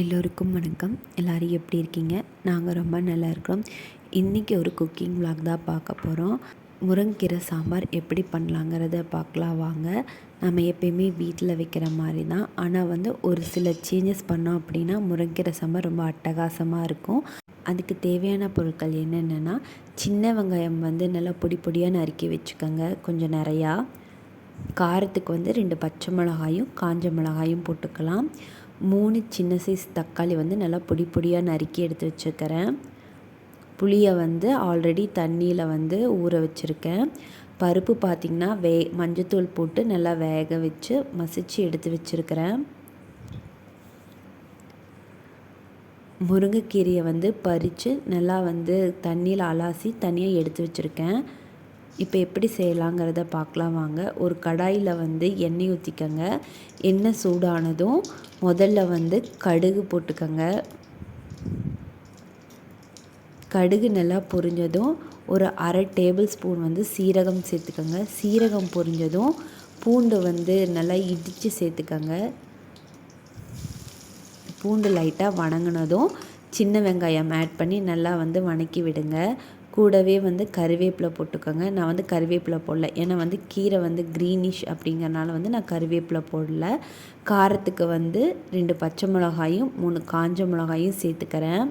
எல்லோருக்கும் வணக்கம். எல்லோரும் எப்படி இருக்கீங்க? நாங்கள் ரொம்ப நல்லா இருக்கிறோம். இன்றைக்கி ஒரு குக்கிங் விளாக் தான் பார்க்க போகிறோம் முருங்கீரை சாம்பார் எப்படி பண்ணலாங்கிறத பார்க்கலாம் வாங்க. நம்ம எப்பயுமே வீட்டில் வைக்கிற மாதிரி தான். ஆனால் வந்து ஒரு சில சேஞ்சஸ் பண்ணோம் அப்படின்னா முருங்கீரை சாம்பார் ரொம்ப அட்டகாசமாக இருக்கும். அதுக்கு தேவையான பொருட்கள் என்னென்னா சின்ன வெங்காயம் வந்து நல்லா பொடி பொடியாக நறுக்கி வச்சுக்கோங்க. கொஞ்சம் நிறையா. காரத்துக்கு வந்து ரெண்டு பச்சை மிளகாயும் காஞ்ச மிளகாயும் போட்டுக்கலாம். மூணு சின்ன சைஸ் தக்காளி வந்து நல்லா பொடி பொடியாக நறுக்கி எடுத்து வச்சுக்கிறேன் புளியை வந்து ஆல்ரெடி தண்ணியில் வந்து ஊற வச்சுருக்கேன். பருப்பு பார்த்திங்கன்னா வே மஞ்சத்தூள் போட்டு நல்லா வேக வச்சு மசிச்சு எடுத்து வச்சுருக்கிறேன். முருங்கைக்கீரையை வந்து பறித்து நல்லா வந்து தண்ணியில் அலாசி தனியாக எடுத்து வச்சுருக்கேன். இப்போ எப்படி செய்யலாங்கிறத பார்க்கலாம் வாங்க. ஒரு கடாயில் வந்து எண்ணெய் ஊற்றிக்கங்க எண்ணெய் சூடானதும் முதல்ல வந்து கடுகு போட்டுக்கோங்க. கடுகு நல்லா பொரிஞ்சதும் ஒரு அரை டேபிள் ஸ்பூன் வந்து சீரகம் சேர்த்துக்கோங்க. சீரகம் பொரிஞ்சதும் பூண்டு வந்து நல்லா இடித்து சேர்த்துக்கோங்க. பூண்டு லைட்டாக வணங்கினதும் சின்ன வெங்காயம் ஆட் பண்ணி நல்லா வந்து வணக்கி விடுங்க. கூடவே வந்து கருவேப்பிலை போட்டுக்கோங்க. நான் வந்து கருவேப்பிலை போடல. ஏன்னா வந்து கீரை வந்து க்ரீனிஷ் அப்படிங்கிறனால வந்து நான் கருவேப்பிலை போடல. காரத்துக்கு வந்து ரெண்டு பச்சை மிளகாயும் மூணு காஞ்ச மிளகாயும் சேர்த்துக்கிறேன்.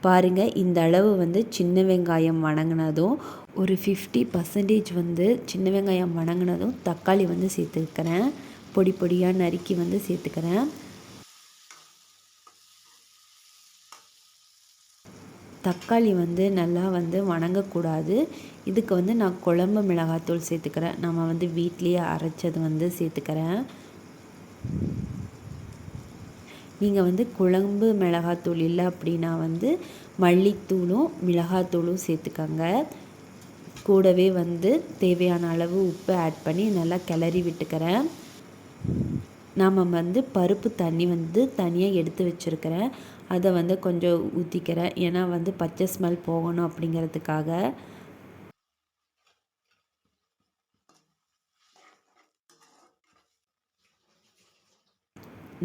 பாருங்கள் இந்த அளவு வந்து சின்ன வெங்காயம் வணங்கினதும் ஒரு ஃபிஃப்டி பர்சன்டேஜ் வந்து சின்ன வெங்காயம் வணங்கினதும் தக்காளி வந்து சேர்த்துக்கிறேன். பொடி பொடியாக நறுக்கி வந்து சேர்த்துக்கிறேன். தக்காளி வந்து நல்லா வந்து வணங்கக்கூடாது. இதுக்கு வந்து நான் குழம்பு மிளகாத்தூள் சேர்த்துக்கிறேன். நம்ம வந்து வீட்லேயே அரைச்சது வந்து சேர்த்துக்கிறேன். நீங்கள் வந்து குழம்பு மிளகாத்தூள் இல்லை அப்படின்னா வந்து மல்லித்தூளும் மிளகாத்தூளும் சேர்த்துக்கோங்க. கூடவே வந்து தேவையான அளவு உப்பு ஆட் பண்ணி நல்லா கிளறி விட்டுக்கிறேன். நாம் வந்து பருப்பு தண்ணி வந்து தனியாக எடுத்து வச்சுருக்கிறேன். அதை வந்து கொஞ்சம் ஊற்றிக்கிறேன் ஏன்னா வந்து பச்சை ஸ்மெல் போகணும் அப்படிங்கிறதுக்காக.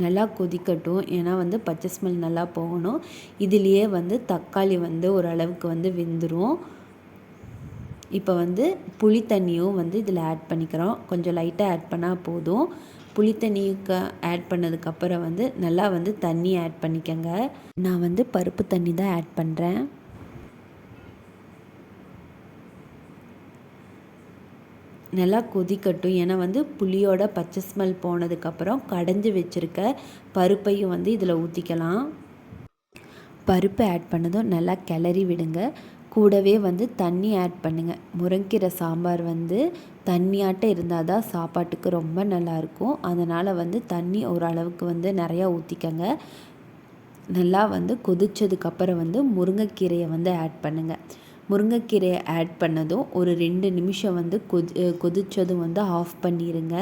நல்லா கொதிக்கட்டும். ஏன்னா வந்து பச்சை ஸ்மெல் நல்லா போகணும். இதுலேயே வந்து தக்காளி வந்து ஓரளவுக்கு வந்து வெந்துடும் இப்போ வந்து புளி தண்ணியும் வந்து இதில் ஆட் பண்ணிக்கிறோம். கொஞ்சம் லைட்டாக ஆட் பண்ணால் போதும். புளித்தண்ணிக்கு ஆட் பண்ணதுக்கப்புறம் வந்து நல்லா வந்து தண்ணி ஆட் பண்ணிக்கோங்க. நான் வந்து பருப்பு தண்ணி தான் ஆட் பண்ணுறேன் நல்லா கொதிக்கட்டும். ஏன்னா வந்து புளியோட பச்சை ஸ்மெல் போனதுக்கப்புறம் கடைஞ்சி வச்சுருக்க பருப்பையும் வந்து இதில் ஊற்றிக்கலாம் பருப்பு ஆட் பண்ணதும் நல்லா கிளறி விடுங்க. கூடவே வந்து தண்ணி ஆட் பண்ணுங்கள் முருங்கீரை சாம்பார் வந்து தண்ணியாட்டம் இருந்தால் தான் சாப்பாட்டுக்கு ரொம்ப நல்லாயிருக்கும் அதனால் வந்து தண்ணி ஓரளவுக்கு வந்து நிறையா ஊற்றிக்கங்க நல்லா வந்து கொதித்ததுக்கப்புறம் வந்து முருங்கைக்கீரையை வந்து ஆட் பண்ணுங்கள் முருங்கைக்கீரையை ஆட் பண்ணதும் ஒரு ரெண்டு நிமிஷம் வந்து கொதி கொதித்ததும் வந்து ஆஃப் பண்ணிடுங்க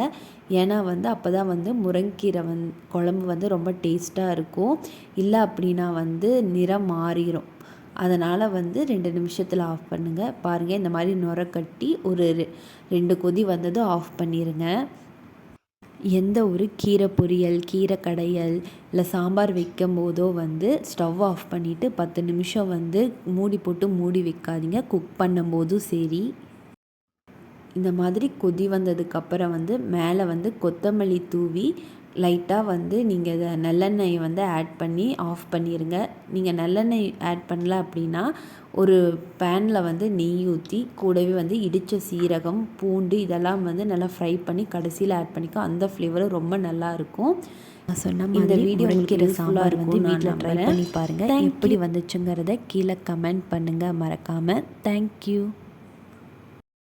ஏன்னா வந்து அப்போ தான் வந்து முருங்கீரை வந் குழம்பு வந்து ரொம்ப டேஸ்ட்டாக இருக்கும். இல்லை அப்படின்னா வந்து நிறம் மாறிடும் அதனால் வந்து ரெண்டு நிமிஷத்தில் ஆஃப் பண்ணுங்கள் பாருங்கள் இந்த மாதிரி நுர கட்டி ஒரு ரெண்டு கொதி வந்ததும் ஆஃப் பண்ணிடுங்க எந்த ஒரு கீரை பொரியல் கீரை கடையல் இல்லை சாம்பார் வைக்கும் போதோ வந்து ஸ்டவ் ஆஃப் பண்ணிவிட்டு பத்து நிமிஷம் வந்து மூடி போட்டு மூடி வைக்காதீங்க. குக் பண்ணும்போதும் சரி. இந்த மாதிரி கொதி வந்ததுக்கப்புறம் வந்து மேலே வந்து கொத்தமல்லி தூவி லைட்டாக வந்து நீங்கள் இதை நல்லெண்ணெய் வந்து ஆட் பண்ணி ஆஃப் பண்ணிடுங்க நீங்கள் நல்லெண்ணெய் ஆட் பண்ணல அப்படின்னா ஒரு பேனில் வந்து நெய் ஊற்றி கூடவே வந்து இடித்த சீரகம் பூண்டு இதெல்லாம் வந்து நல்லா ஃப்ரை பண்ணி கடைசியில் ஆட் பண்ணிக்கோ. அந்த ஃப்ளேவரும் ரொம்ப நல்லாயிருக்கும் நான் சொன்ன இந்த வீடியோ உங்களுக்கு சாம்பார் வந்து வீட்டில் ட்ரை பண்ணி பாருங்கள் எப்படி வந்துச்சுங்கிறத கீழே கமெண்ட் பண்ணுங்கள் மறக்காமல் தேங்க்யூ